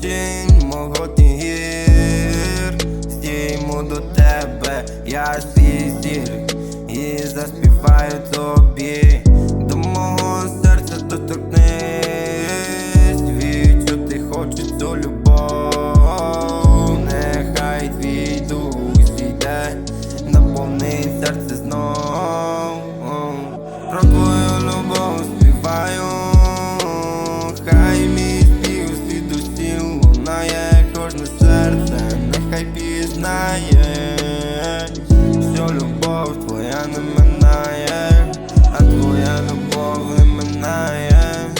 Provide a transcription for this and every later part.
тінь моготні гір, стійму до тебе, я свій зір і заспіваю тобі, до мого серця доторкнись Відчути хочу цю любов, нехай твій дух зійде, наповни серце знов, про твою любов співаю. Пізнає, що любов твоя не минає, а твоя любов не минає,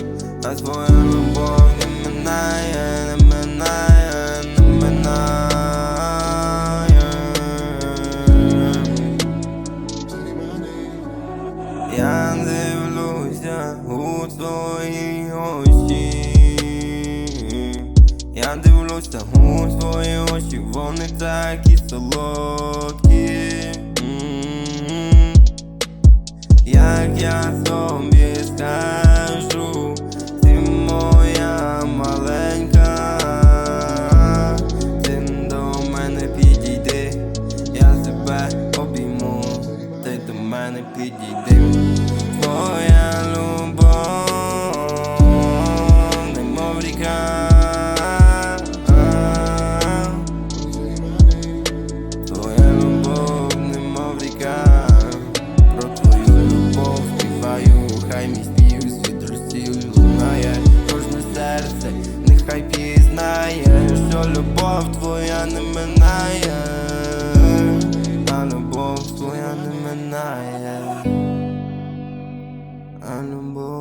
а твоя любов не минає, не минає, не минає. Я дивлюся у твої очі. Я дивлюся у твої очі, вони такі солодкі. Як я тобі скажу, ти моя маленька, ти до мене підійди, я тебе обійму, ти до мене підійди. Твоя любов, немов ріка. хай пізнає, що любов твоя не минає, а любов твоя не минає, а любов.